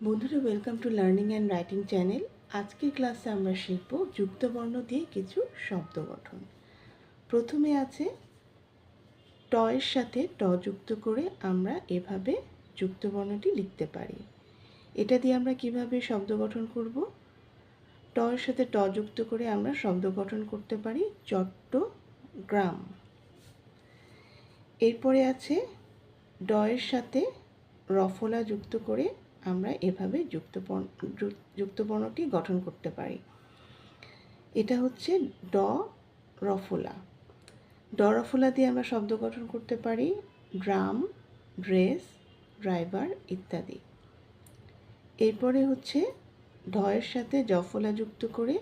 বন্ধুরা welcome to learning and writing channel আজকের ক্লাসে আমরা শিখব যুক্তবর্ণ দিয়ে কিছু শব্দ গঠন। প্রথমে আছে, টয়ের সাথে ট যুক্ত করে আমরা এভাবে যুক্তবর্ণটি লিখতে পারি। এটা দিয়ে আমরা কীভাবে শব্দ গঠন করব? টয়ের সাথে ট যুক্ত করে আমরা শব্দ গঠন করতে পারি চট্টগ্রাম। এরপরে আছে, ডয়ের সাথে রফলা যুক্ত করে আমরা এভাবে যুক্তবর্ণ যুক- যুক্তবর্ণটি গঠন করতে পারি। এটা হচ্ছে ড রফলা। ড রফলা দিয়ে আমরা শব্দ গঠন করতে পারি ড্রাম ড্রেস, ড্রাইভার ইত্যাদি। এরপরে হচ্ছে ঢয়ের সাথে জফলা যুক্ত করে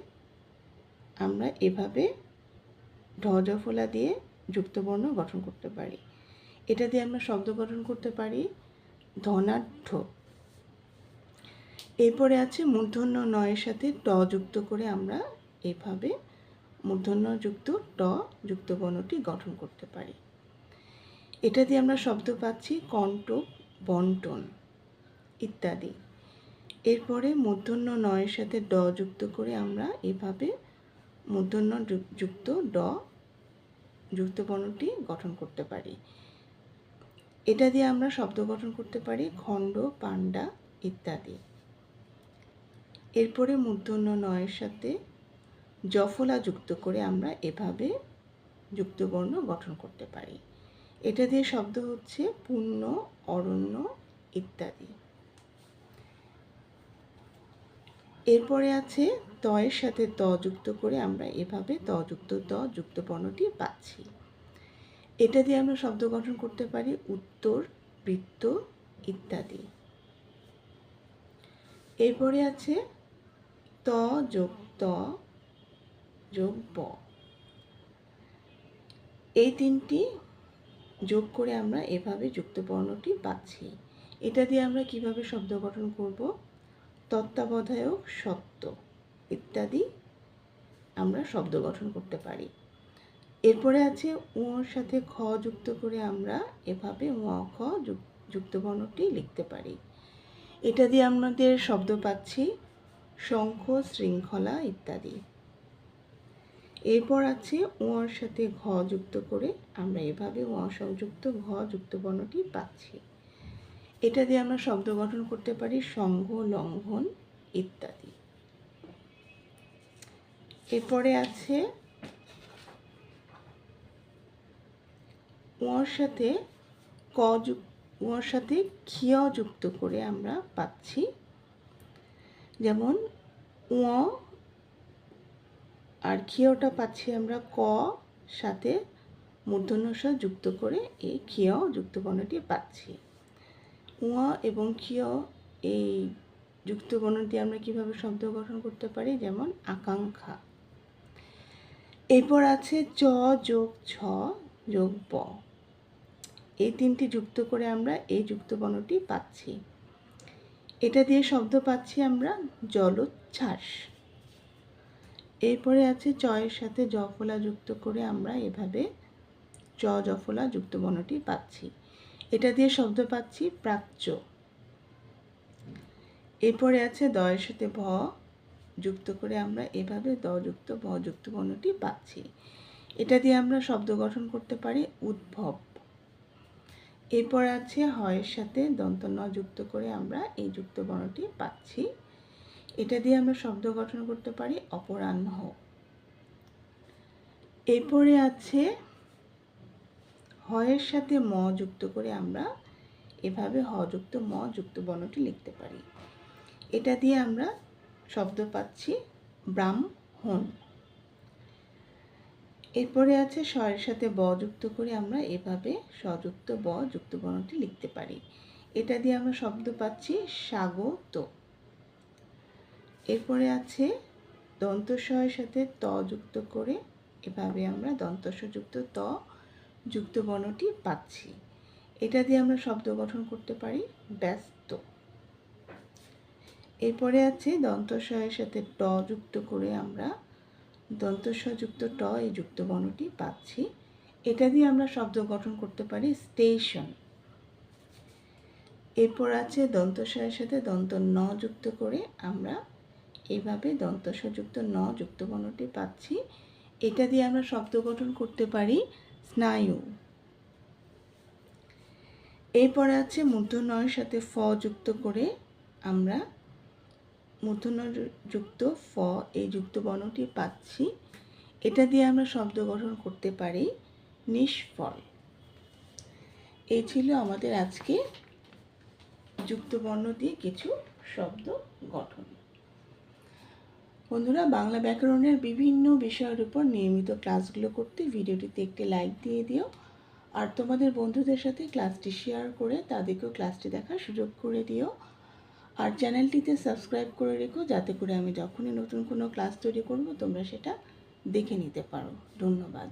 আমরা এভাবে ঢ জফলা দিয়ে যুক্তবর্ণ গঠন করতে পারি। এটা দিয়ে আমরা শব্দ গঠন করতে পারি ধনাঢ্য। এরপরে আছে মূর্ধন্য নয়ের সাথে ট যুক্ত করে আমরা এভাবে মূর্ধন্য যুক্ত ট যুক্ত বর্ণটি গঠন করতে পারি। এটা দিয়ে আমরা শব্দ পাচ্ছি কণ্টক বন্টন ইত্যাদি। এরপরে মূর্ধন্য নয়ের সাথে ড যুক্ত করে আমরা এভাবে মূর্ধন্য যুক্ত ড যুক্ত বর্ণটি গঠন করতে পারি। এটা দিয়ে আমরা শব্দ গঠন করতে পারি খণ্ড, পাণ্ডা ইত্যাদি। এরপরে মূর্ধন্য নয়ের সাথে জফলা যুক্ত করে আমরা এভাবে যুক্তবর্ণ গঠন করতে পারি। এটা দিয়ে শব্দ হচ্ছে পূর্ণ অরণ্য ইত্যাদি। এরপরে আছে তয়ের সাথে ত যুক্ত করে আমরা এভাবে ত যুক্ত ত যুক্ত বর্ণটি পাচ্ছি। এটা দিয়ে আমরা শব্দ গঠন করতে পারি উত্তর, বৃত্ত ইত্যাদি। এরপরে আছে ত যোগ ত যোগ ব এই তিনটি যোগ করে আমরা এভাবে যুক্ত বর্ণটি পাচ্ছি। এটা দিয়ে আমরা কীভাবে শব্দ গঠন করব? তত্ত্বাবধায়ক সত্য ইত্যাদি আমরা শব্দ গঠন করতে পারি। এরপরে আছে উঁর সাথে খ যুক্ত করে আমরা এভাবে উঁ খ যুক- যুক্ত বর্ণটি লিখতে পারি। এটা দিয়ে আমাদের শব্দ পাচ্ছি শঙ্খ, শৃঙ্খলা ইত্যাদি। এরপর আছে উঁর সাথে ঘ যুক্ত করে আমরা এভাবে উঁ সংযুক্ত, ঘ যুক্ত বর্ণটি পাচ্ছি। এটা দিয়ে আমরা শব্দ গঠন করতে পারি সংঘ লঙ্ঘন ইত্যাদি। এরপরে আছে উঁর সাথে ক যুক উঁর সাথে ক্ষিয় যুক্ত করে আমরা পাচ্ছি যেমন উঁ, আর ক্ষিয়টা পাচ্ছি আমরা ক সাথে মূর্ধন্যস যুক্ত করে এই ক্ষিয় যুক্ত পাচ্ছি। উঁ এবং ক্ষিয় এই যুক্ত আমরা কীভাবে শব্দ গঠন করতে পারি? যেমন আকাঙ্ক্ষা। এরপর আছে চ যোগ ছ যোগ ব। এই তিনটি যুক্ত করে আমরা এই যুক্ত পাচ্ছি। এটা দিয়ে শব্দ পাচ্ছি আমরা জলোচ্ছ্বাস। এরপরে আছে চয়ের সাথে জফলা যুক্ত করে আমরা এভাবে চ, জফলা, যুক্ত বর্ণটি পাচ্ছি। এটা দিয়ে শব্দ পাচ্ছি প্রাচ্য। এরপরে আছে দয়ের সাথে ভ, যুক্ত করে আমরা এভাবে দ যুক্ত, ভ যুক্ত বর্ণটি পাচ্ছি। এটা দিয়ে আমরা শব্দ গঠন করতে পারি উদ্ভব। এরপর আছে হয়ের সাথে দন্ত ন যুক্ত করে আমরা এই যুক্ত বর্ণটি পাচ্ছি। এটা দিয়ে আমরা শব্দ গঠন করতে পারি অপরাহ্ন। এরপরে আছে হয়ের সাথে ম যুক্ত করে আমরা এভাবে হ যুক্ত, ম যুক্ত বর্ণটি লিখতে পারি। এটা দিয়ে আমরা শব্দ পাচ্ছি ব্রাহ্মণ। এরপরে আছে স্বরের সাথে ব যুক্ত করে আমরা এভাবে স্বযুক্ত ব যুক্ত বর্ণটি লিখতে পারি। এটা দিয়ে আমরা শব্দ পাচ্ছি স্বাগত। এরপরে আছে দন্তস্বয়ের সাথে ত যুক্ত করে এভাবে আমরা যুক্ত ত যুক্ত বর্ণটি পাচ্ছি। এটা দিয়ে আমরা শব্দ গঠন করতে পারি ব্যস্ত। এরপরে আছে দন্তস্বয়ের সাথে ট যুক্ত করে আমরা দন্তস্বযুক্ত ট, এই যুক্ত বর্ণটি পাচ্ছি। এটা দিয়ে আমরা শব্দ গঠন করতে পারি স্টেশন। এরপর আছে দন্তস্বয়ের সাথে দন্ত ন যুক্ত করে আমরা এইভাবে দন্তস্বযুক্ত ন যুক্ত বর্ণটি পাচ্ছি। এটা দিয়ে আমরা শব্দ গঠন করতে পারি স্নায়ু। এরপরে আছে মূর্ধন্যয়ের সাথে ফ যুক্ত করে আমরা মূর্ধন্য যুক্ত ফ, এই যুক্ত বর্ণটি পাচ্ছি। এটা দিয়ে আমরা শব্দ গঠন করতে পারি নিষ্ফল। এই ছিল আমাদের আজকে যুক্ত বর্ণ দিয়ে কিছু শব্দ গঠন। বন্ধুরা, বাংলা ব্যাকরণের বিভিন্ন বিষয়ের উপর নিয়মিত ক্লাসগুলো করতে ভিডিওটিতে একটি লাইক দিয়ে দিও। আর তোমাদের বন্ধুদের সাথে ক্লাসটি শেয়ার করে তাদেরকেও ক্লাসটি দেখার সুযোগ করে দিও। আর চ্যানেলটিতে সাবস্ক্রাইব করে রেখো, যাতে করে আমি যখনই নতুন কোনো ক্লাস তৈরি করব, তোমরা সেটা দেখে নিতে পারো। ধন্যবাদ।